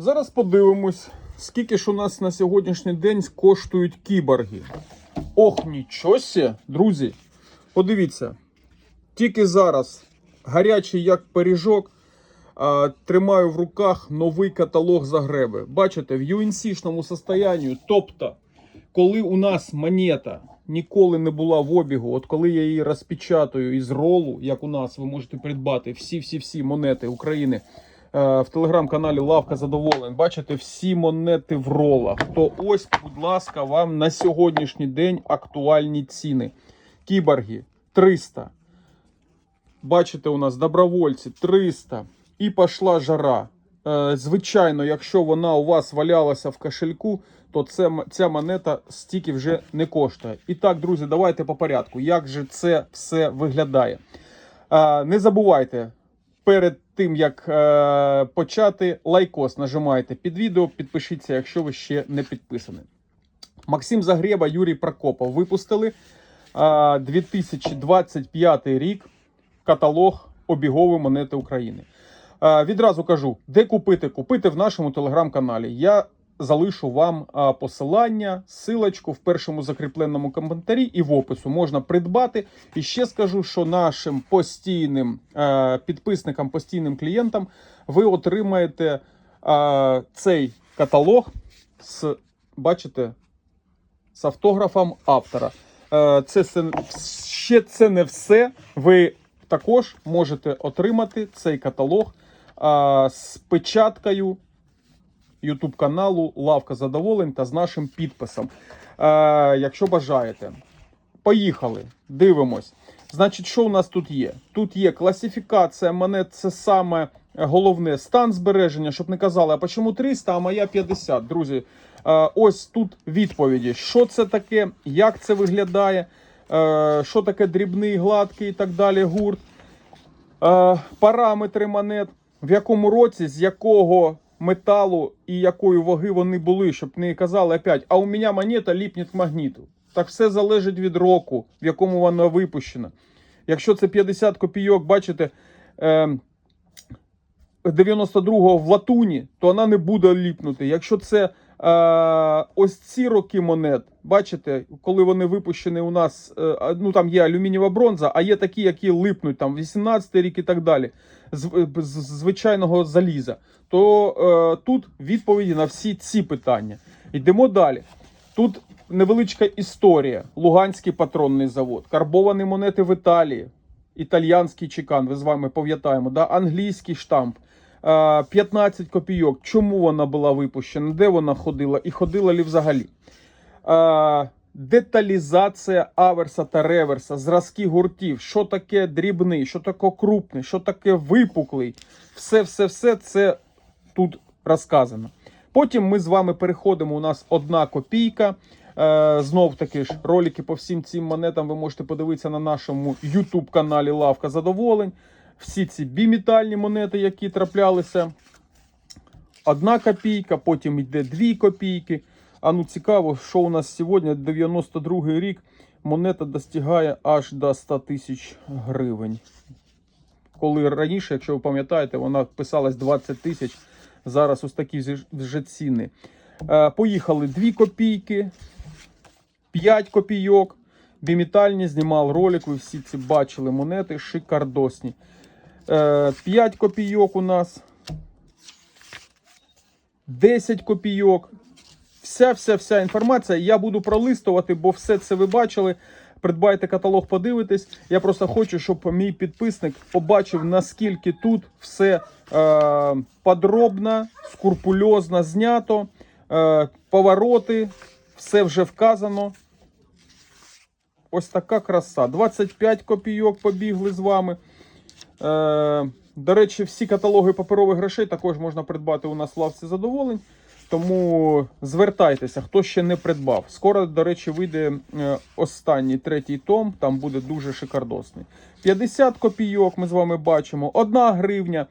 Зараз подивимось, скільки ж у нас на сьогоднішній день коштують кіборги. Ох, нічого друзі. Подивіться, тільки зараз гарячий як пиріжок. Тримаю в руках новий каталог Загреби. Бачите, в UNC-шному состоянні. Тобто, коли у нас монета ніколи не була в обігу, от коли я її розпечатаю із ролу, як у нас, ви можете придбати всі-всі-всі монети України в телеграм-каналі Лавка Задоволен. Бачите, всі монети в ролах. То ось, будь ласка, вам на сьогоднішній день актуальні ціни. Кіборги 300. Бачите, у нас добровольці 300. І пішла жара. Е, Звичайно, якщо вона у вас валялася в кошельку, то це, ця монета стільки вже не коштує. І так, друзі, давайте по порядку. Як же це все виглядає? Е, Не забувайте, перед тим як е, почати, лайкос нажимайте під відео, підпишіться, якщо ви ще не підписані. Максим Загреба, Юрій Прокопов випустили е, 2025 рік каталог обігової монети України. Е, Відразу кажу, де купити? Купити в нашому телеграм-каналі. Я залишу вам посилання, силочку в першому закріпленому коментарі і в опису можна придбати. І ще скажу, що нашим постійним е, підписникам, постійним клієнтам ви отримаєте цей каталог з, бачите, з автографом автора. Е, Це ще це не все. Ви також можете отримати цей каталог з печаткою YouTube каналу Лавка Задоволень та з нашим підписом. Е, якщо бажаєте. Поїхали, дивимось. Значить, що у нас тут є? Тут є класифікація монет, це саме головне стан збереження, щоб не казали, а чому 300, а моя 50. Друзі, е, ось тут відповіді. Що це таке, як це виглядає, е, що таке дрібний, гладкий і так далі, гурт. Е, параметри монет, в якому році, з якого металу і якої ваги вони були, щоб не казали опять, а у мене монета ліпне к магніту. Так все залежить від року, в якому вона випущена. Якщо це 50 копійок, бачите, е, 92-го в латуні, то вона не буде ліпнути. Якщо це ось ці роки монет, бачите, коли вони випущені у нас, е, ну там є алюмінієва бронза, а є такі, які липнуть, там 18 рік і так далі, з, з з звичайного заліза, то е, тут відповіді на всі ці питання. Йдемо далі. Тут невеличка історія. Луганський патронний завод, карбовані монети в Італії, італіянський чекан, ви з вами пам'ятаємо, да? англійський штамп. Е, 15 копійок. Чому вона була випущена? Де вона ходила? І ходила ли взагалі? Деталізація аверса та реверса, зразки гуртів, що таке дрібний, що таке крупний, що таке випуклий. Все, все, все це тут розказано. Потім ми з вами переходимо. У нас одна копійка. Е, знов таки ж ролики по всім цим монетам ви можете подивитися на нашому YouTube каналі Лавка Задоволень. Всі ці бімітальні монети, які траплялися. Одна копійка, потім йде дві копійки. А ну цікаво, що у нас сьогодні 92 рік. Монета достигає аж до 100 тисяч гривень. Коли раніше, якщо ви пам'ятаєте, вона писалась 20 тисяч. Зараз ось такі вже- ціни. Е, поїхали 2 копійки, 5 копійок. Бімітальні знімав ролик, ви всі ці бачили монети шикардосні. Е, 5 копійок у нас. 10 копійок. Вся, вся, вся інформація. Я буду пролистувати, бо все це ви бачили. Придбайте каталог, подивитесь. Я просто хочу, щоб мій підписник побачив, наскільки тут все е, подробно, скрупульозно знято. Е, повороти, все вже вказано. Ось така краса. 25 копійок побігли з вами. Е, до речі, всі каталоги паперових грошей також можна придбати у нас в лавці задоволень. Тому звертайтеся, хто ще не придбав. Скоро, до речі, вийде е, останній третій том, там буде дуже шикардосний. 50 копійок ми з вами бачимо, 1 гривня.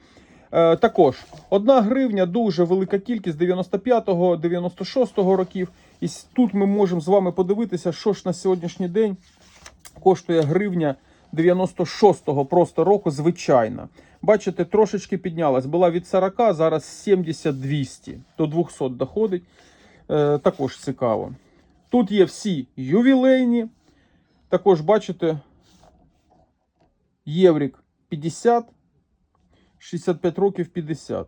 Е, також 1 гривня дуже велика кількість 95-го, 96-го років. І тут ми можемо з вами подивитися, що ж на сьогоднішній день коштує гривня 96-го просто року, звичайна. Бачите, трошечки піднялась. Була від 40, зараз 70-200. До 200 доходить. Е, також цікаво. Тут є всі ювілейні. Також бачите, єврік 50, 65 років 50.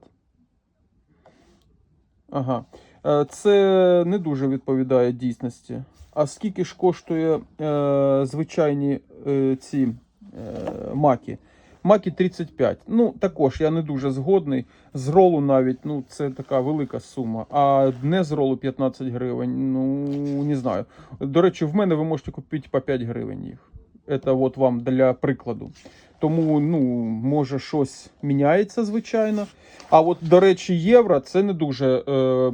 Ага. Е, Це не дуже відповідає дійсності. А скільки ж коштує е, звичайні е, ці е, маки? Маки 35. Ну, також я не дуже згодний. З ролу навіть, ну, це така велика сума. А не з ролу 15 гривень, ну, не знаю. До речі, в мене ви можете купити по 5 гривень їх. Це от вам для прикладу. Тому, ну, може, щось міняється, звичайно. А от, до речі, євро це не дуже е, е,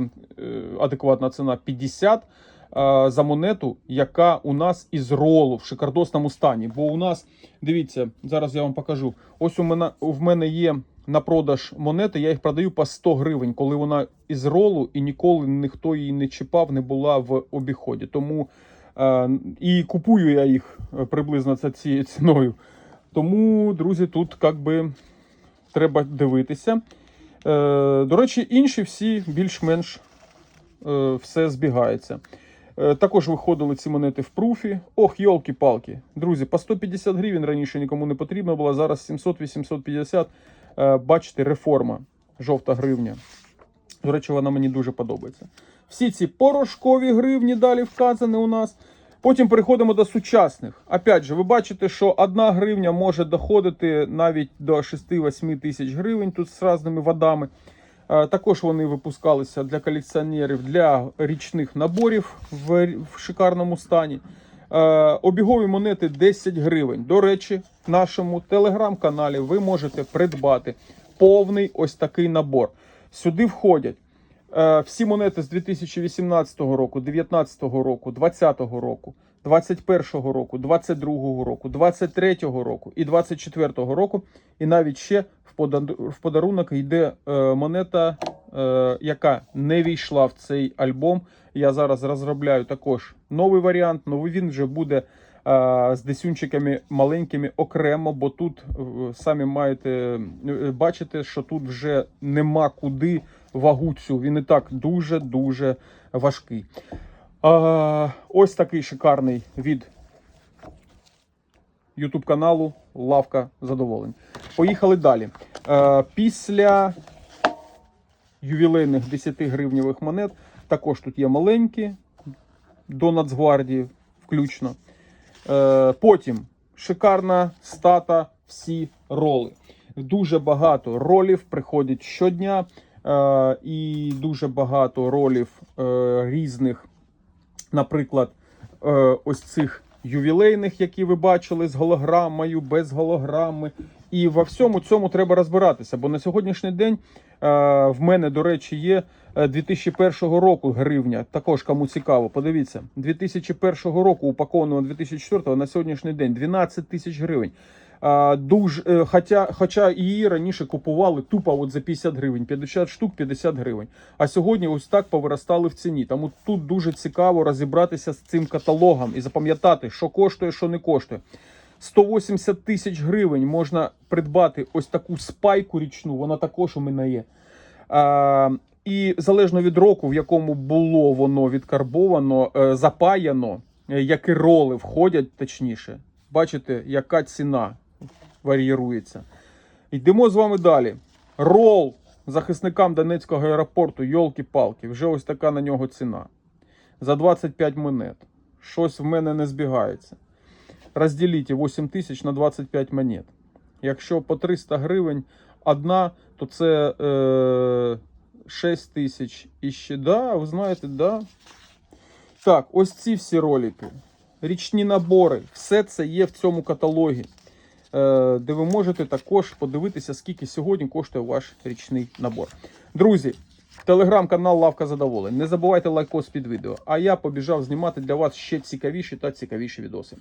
адекватна ціна 50 е, за монету, яка у нас із ролу в шикардосному стані. Бо у нас, дивіться, зараз я вам покажу. Ось у мене, в мене є на продаж монети, я їх продаю по 100 гривень, коли вона із ролу і ніколи ніхто її не чіпав, не була в обіході. Тому е, і купую я їх е, приблизно за цією ціною. Тому, друзі, тут як би треба дивитися. Е, до речі, інші всі більш-менш е, все збігається. Е, також виходили ці монети в пруфі. Ох, йолки-палки. Друзі, по 150 гривень раніше нікому не потрібно було, зараз 700-850. Е, бачите, реформа. Жовта гривня. До речі, вона мені дуже подобається. Всі ці порошкові гривні далі вказані у нас. Потім переходимо до сучасних. Опять же, ви бачите, що одна гривня може доходити навіть до 6-8 тисяч гривень тут з різними водами. Е, Також вони випускалися для колекціонерів для річних наборів в, шикарному стані. Е, Обігові монети 10 гривень. До речі, в нашому телеграм-каналі ви можете придбати повний ось такий набор. Сюди входять всі монети з 2018 року, 2019 року, 2020 року, 2021 року, 2022 року, 2023 року і 2024 року. І навіть ще в пода- в подарунок йде е, монета, е, яка не війшла в цей альбом. Я зараз розробляю також новий варіант. але він вже буде е, з десюнчиками маленькими окремо, бо тут е, самі маєте е, бачити, що тут вже нема куди вагу цю. Він і так дуже-дуже важкий. Е, ось такий шикарний від YouTube каналу Лавка задоволень. Поїхали далі. Е, після ювілейних 10 гривневих монет також тут є маленькі до Нацгвардії включно. Е, потім шикарна стата всі роли. Дуже багато ролів приходять щодня, і дуже багато ролів е, різних, наприклад, е, ось цих ювілейних, які ви бачили з голограмою, без голограми. І во всьому цьому треба розбиратися. Бо на сьогоднішній день е, в мене, до речі, є е, 2001 року гривня. Також кому цікаво, подивіться, 2001 року упакованого 2004 на сьогоднішній день 12 тисяч гривень. Дуже, хоча, хоча її раніше купували тупо от за 50 гривень, 50 штук 50 гривень. А сьогодні ось так повиростали в ціні. Тому тут дуже цікаво розібратися з цим каталогом і запам'ятати, що коштує, що не коштує. 180 тисяч гривень можна придбати ось таку спайку річну, вона також у мене є. А, і залежно від року, в якому було воно відкарбовано, е, запаяно, е, які роли входять, точніше, бачите, яка ціна варіюється. Йдемо з вами далі. Рол захисникам Донецького аеропорту, йолки-палки, вже ось така на нього ціна. За 25 монет. Щось в мене не збігається. Розділіть 8 тисяч на 25 монет. Якщо по 300 гривень одна, то це е, 6 тисяч. І ще, да, ви знаєте, да. Так, ось ці всі ролики, річні набори, все це є в цьому каталогі, де ви можете також подивитися, скільки сьогодні коштує ваш річний набор. Друзі, телеграм-канал Лавка Задоволень. Не забувайте лайкос під відео. А я побіжав знімати для вас ще цікавіші та цікавіші відоси.